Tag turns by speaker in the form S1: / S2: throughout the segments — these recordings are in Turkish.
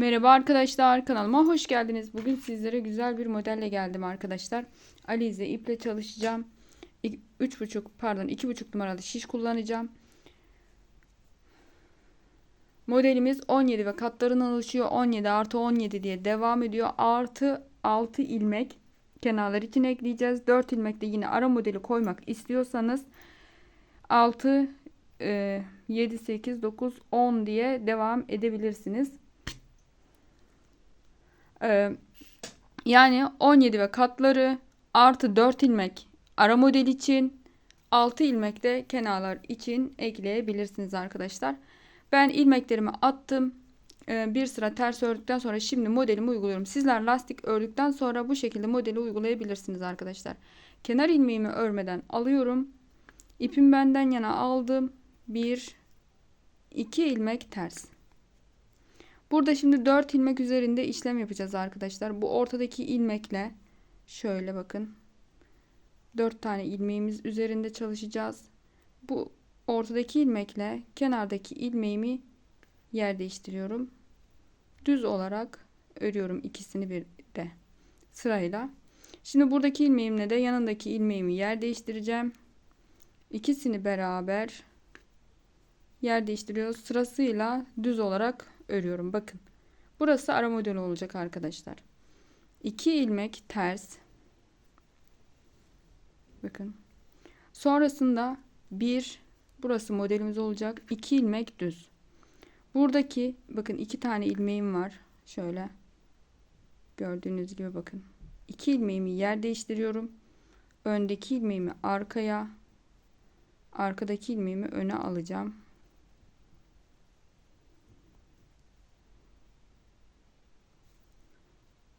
S1: Merhaba arkadaşlar kanalıma hoş geldiniz. Bugün sizlere güzel bir modelle geldim arkadaşlar. Alize iple çalışacağım. 3,5 pardon 2,5 numaralı şiş kullanacağım. Modelimiz 17 ve katlarından oluşuyor. 17 artı 17 diye devam ediyor. Artı 6 ilmek kenarlar için ekleyeceğiz. 4 ilmek de yine ara modeli koymak istiyorsanız 6 7 8 9 10 diye devam edebilirsiniz. Ee, yani 17 ve katları artı 4 ilmek ara model için 6 ilmek de kenarlar için ekleyebilirsiniz arkadaşlar. Ben ilmeklerimi attım. Ee, bir sıra ters ördükten sonra şimdi modelimi uyguluyorum. Sizler lastik ördükten sonra bu şekilde modeli uygulayabilirsiniz arkadaşlar. Kenar ilmeğimi örmeden alıyorum. İpim benden yana aldım. 1 2 ilmek ters. Burada şimdi 4 ilmek üzerinde işlem yapacağız arkadaşlar. Bu ortadaki ilmekle şöyle bakın. 4 tane ilmeğimiz üzerinde çalışacağız. Bu ortadaki ilmekle kenardaki ilmeğimi yer değiştiriyorum. Düz olarak örüyorum ikisini bir de sırayla. Şimdi buradaki ilmeğimle de yanındaki ilmeğimi yer değiştireceğim. İkisini beraber yer değiştiriyoruz. Sırasıyla düz olarak örüyorum. Bakın. Burası ara model olacak arkadaşlar. 2 ilmek ters. Bakın. Sonrasında bir burası modelimiz olacak. 2 ilmek düz. Buradaki bakın iki tane ilmeğim var. Şöyle. Gördüğünüz gibi bakın. 2 ilmeğimi yer değiştiriyorum. Öndeki ilmeğimi arkaya, arkadaki ilmeğimi öne alacağım.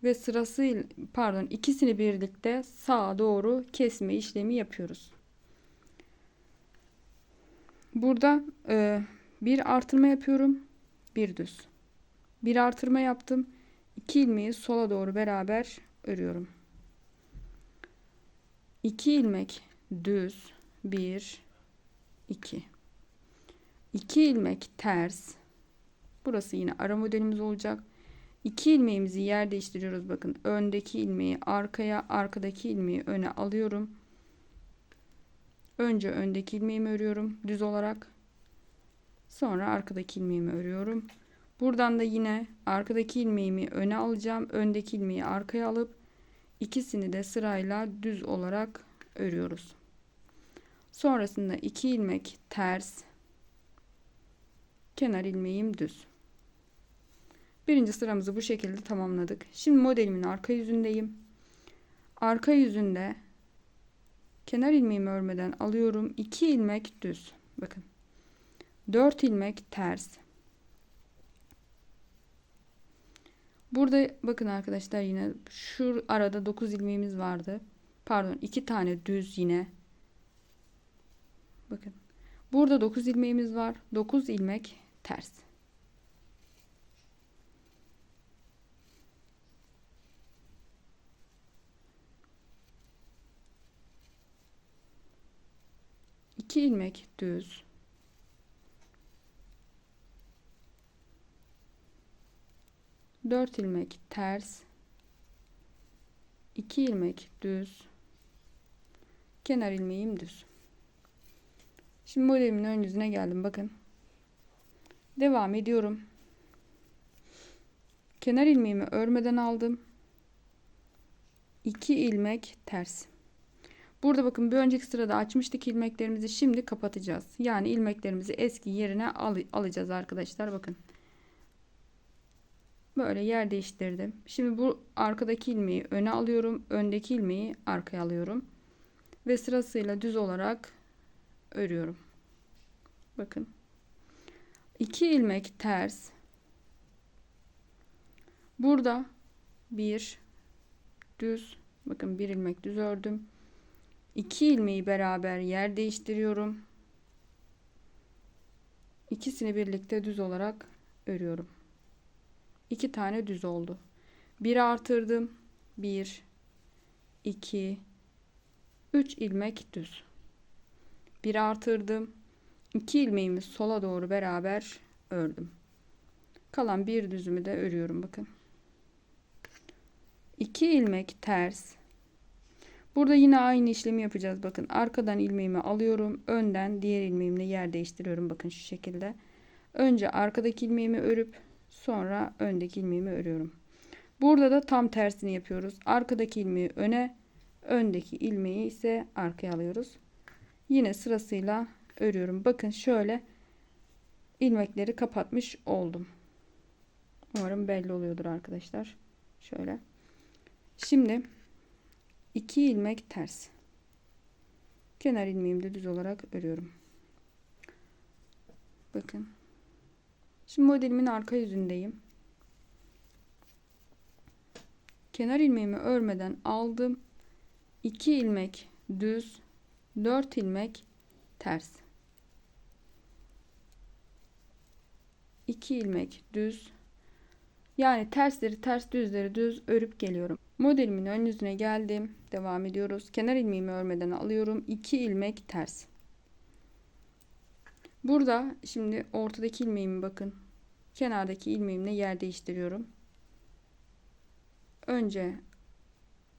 S1: Ve sırası pardon ikisini birlikte sağa doğru kesme işlemi yapıyoruz. Burada e, bir artırma yapıyorum. Bir düz. Bir artırma yaptım. İki ilmeği sola doğru beraber örüyorum. İki ilmek düz. Bir, iki. İki ilmek ters. Burası yine ara modelimiz olacak. 2 ilmeğimizi yer değiştiriyoruz. Bakın öndeki ilmeği arkaya, arkadaki ilmeği öne alıyorum. Önce öndeki ilmeğimi örüyorum düz olarak. Sonra arkadaki ilmeğimi örüyorum. Buradan da yine arkadaki ilmeğimi öne alacağım. Öndeki ilmeği arkaya alıp ikisini de sırayla düz olarak örüyoruz. Sonrasında 2 ilmek ters. Kenar ilmeğim düz. Birinci sıramızı bu şekilde tamamladık. Şimdi modelimin arka yüzündeyim. Arka yüzünde kenar ilmeğimi örmeden alıyorum. 2 ilmek düz. Bakın. 4 ilmek ters. Burada bakın arkadaşlar yine şu arada 9 ilmeğimiz vardı. Pardon 2 tane düz yine. Bakın. Burada 9 ilmeğimiz var. 9 ilmek ters. 2 ilmek düz. Dört ilmek ters. 2 ilmek düz. Kenar ilmeğim düz. Şimdi modelimin ön yüzüne geldim bakın. Devam ediyorum. Kenar ilmeğimi örmeden aldım. 2 ilmek ters Burada bakın bir önceki sırada açmıştık ilmeklerimizi şimdi kapatacağız. Yani ilmeklerimizi eski yerine al alacağız arkadaşlar bakın. Böyle yer değiştirdim. Şimdi bu arkadaki ilmeği öne alıyorum. Öndeki ilmeği arkaya alıyorum. Ve sırasıyla düz olarak örüyorum. Bakın. 2 ilmek ters. Burada bir düz bakın bir ilmek düz ördüm. 2 ilmeği beraber yer değiştiriyorum. İkisini birlikte düz olarak örüyorum. 2 tane düz oldu. Bir artırdım. 1 2 3 ilmek düz. Bir artırdım. 2 ilmeğimi sola doğru beraber ördüm. Kalan bir düzümü de örüyorum bakın. 2 ilmek ters. Burada yine aynı işlemi yapacağız. Bakın arkadan ilmeğimi alıyorum. Önden diğer ilmeğimle yer değiştiriyorum. Bakın şu şekilde. Önce arkadaki ilmeğimi örüp sonra öndeki ilmeğimi örüyorum. Burada da tam tersini yapıyoruz. Arkadaki ilmeği öne, öndeki ilmeği ise arkaya alıyoruz. Yine sırasıyla örüyorum. Bakın şöyle ilmekleri kapatmış oldum. Umarım belli oluyordur arkadaşlar. Şöyle. Şimdi 2 ilmek ters. Kenar ilmeğimi de düz olarak örüyorum. Bakın. Şimdi modelimin arka yüzündeyim. Kenar ilmeğimi örmeden aldım. 2 ilmek düz, 4 ilmek ters. 2 ilmek düz. Yani tersleri ters, düzleri düz örüp geliyorum. Modelimin ön yüzüne geldim. Devam ediyoruz. Kenar ilmeğimi örmeden alıyorum. 2 ilmek ters. Burada şimdi ortadaki ilmeğimi bakın. Kenardaki ilmeğimle yer değiştiriyorum. Önce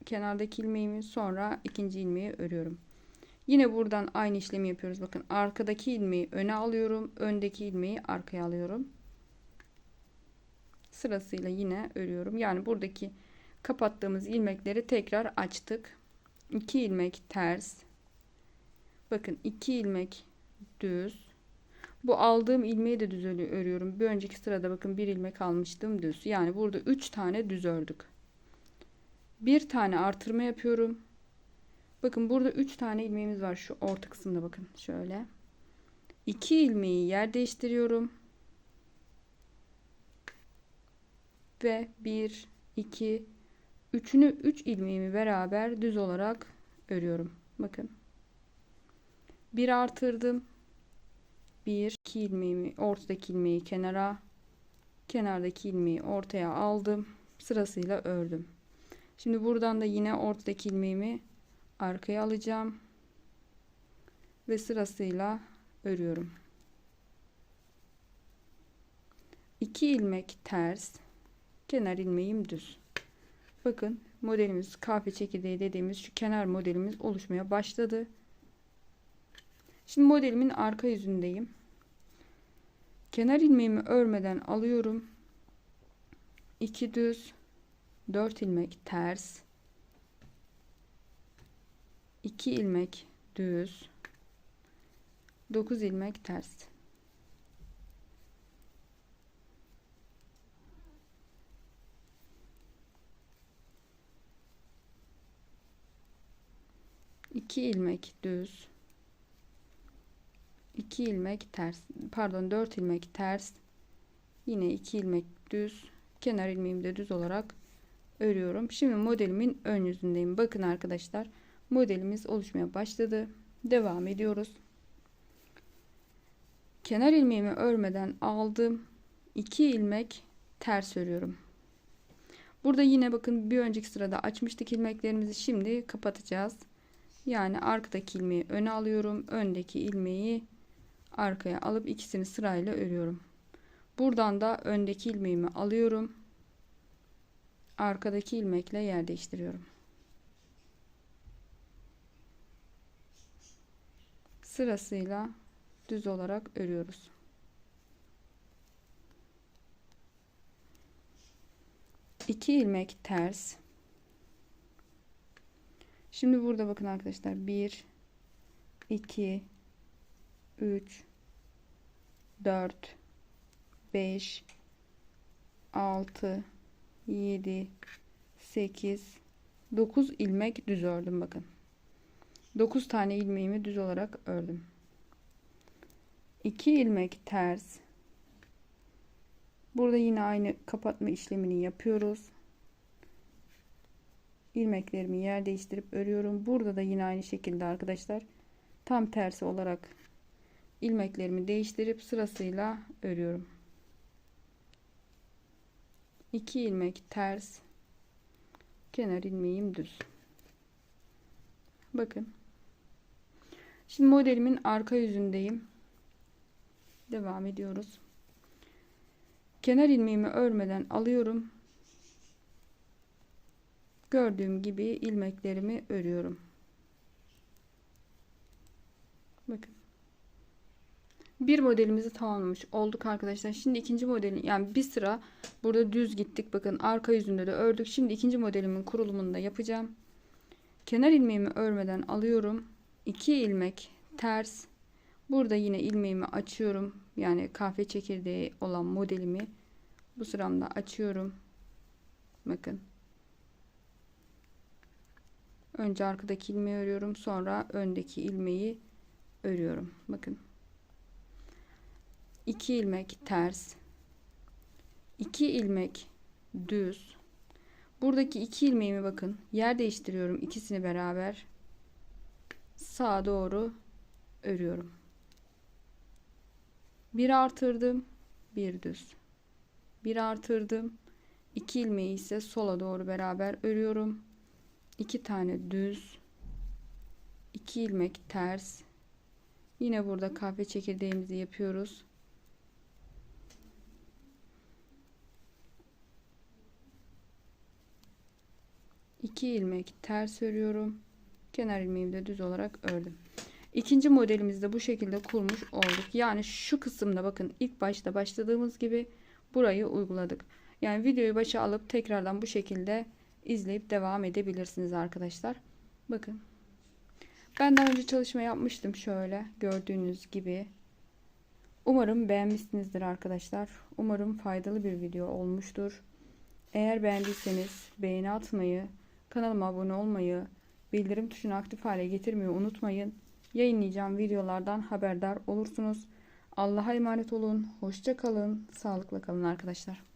S1: kenardaki ilmeğimi sonra ikinci ilmeği örüyorum. Yine buradan aynı işlemi yapıyoruz. Bakın arkadaki ilmeği öne alıyorum. Öndeki ilmeği arkaya alıyorum. Sırasıyla yine örüyorum. Yani buradaki kapattığımız ilmekleri tekrar açtık. 2 ilmek ters. Bakın 2 ilmek düz. Bu aldığım ilmeği de düz örüyorum. Bir önceki sırada bakın bir ilmek almıştım düz. Yani burada 3 tane düz ördük. Bir tane artırma yapıyorum. Bakın burada 3 tane ilmeğimiz var şu orta kısımda bakın şöyle. 2 ilmeği yer değiştiriyorum. Ve 1 2 üçünü 3 üç ilmeğimi beraber düz olarak örüyorum. Bakın. Bir artırdım. 1 2 ilmeğimi ortadaki ilmeği kenara kenardaki ilmeği ortaya aldım. Sırasıyla ördüm. Şimdi buradan da yine ortadaki ilmeğimi arkaya alacağım. Ve sırasıyla örüyorum. 2 ilmek ters, kenar ilmeğim düz. Bakın modelimiz kahve çekirdeği dediğimiz şu kenar modelimiz oluşmaya başladı. Şimdi modelimin arka yüzündeyim. Kenar ilmeğimi örmeden alıyorum. 2 düz 4 ilmek ters 2 ilmek düz 9 ilmek ters iki ilmek düz 2 ilmek ters pardon 4 ilmek ters yine 2 ilmek düz kenar ilmeğimi de düz olarak örüyorum. Şimdi modelimin ön yüzündeyim. Bakın arkadaşlar modelimiz oluşmaya başladı. Devam ediyoruz. Kenar ilmeğimi örmeden aldım. 2 ilmek ters örüyorum. Burada yine bakın bir önceki sırada açmıştık ilmeklerimizi. Şimdi kapatacağız. Yani arkadaki ilmeği öne alıyorum. Öndeki ilmeği arkaya alıp ikisini sırayla örüyorum. Buradan da öndeki ilmeğimi alıyorum arkadaki ilmekle yer değiştiriyorum. Sırasıyla düz olarak örüyoruz. İki ilmek ters. Şimdi burada bakın arkadaşlar. 1 2 3 4 5 6 7 8 9 ilmek düz ördüm bakın. 9 tane ilmeğimi düz olarak ördüm. 2 ilmek ters. Burada yine aynı kapatma işlemini yapıyoruz ilmeklerimi yer değiştirip örüyorum. Burada da yine aynı şekilde arkadaşlar tam tersi olarak ilmeklerimi değiştirip sırasıyla örüyorum. 2 ilmek ters kenar ilmeğim düz. Bakın. Şimdi modelimin arka yüzündeyim. Devam ediyoruz. Kenar ilmeğimi örmeden alıyorum. Gördüğüm gibi ilmeklerimi örüyorum. Bakın. Bir modelimizi tamamlamış olduk arkadaşlar. Şimdi ikinci modelin yani bir sıra burada düz gittik. Bakın arka yüzünde de ördük. Şimdi ikinci modelimin kurulumunu da yapacağım. Kenar ilmeğimi örmeden alıyorum. 2 ilmek ters. Burada yine ilmeğimi açıyorum. Yani kahve çekirdeği olan modelimi bu sıramda açıyorum. Bakın. Önce arkadaki ilmeği örüyorum. Sonra öndeki ilmeği örüyorum. Bakın. 2 ilmek ters. 2 ilmek düz. Buradaki iki ilmeğimi bakın. Yer değiştiriyorum ikisini beraber. Sağa doğru örüyorum. Bir artırdım, bir düz. Bir artırdım. iki ilmeği ise sola doğru beraber örüyorum. İki tane düz. iki ilmek ters. Yine burada kahve çekirdeğimizi yapıyoruz. 2 ilmek ters örüyorum. Kenar ilmeğimi de düz olarak ördüm. İkinci modelimizde bu şekilde kurmuş olduk. Yani şu kısımda bakın ilk başta başladığımız gibi burayı uyguladık. Yani videoyu başa alıp tekrardan bu şekilde izleyip devam edebilirsiniz arkadaşlar. Bakın. Ben daha önce çalışma yapmıştım şöyle gördüğünüz gibi. Umarım beğenmişsinizdir arkadaşlar. Umarım faydalı bir video olmuştur. Eğer beğendiyseniz beğeni atmayı, Kanalıma abone olmayı, bildirim tuşunu aktif hale getirmeyi unutmayın. Yayınlayacağım videolardan haberdar olursunuz. Allah'a emanet olun. Hoşça kalın. Sağlıkla kalın arkadaşlar.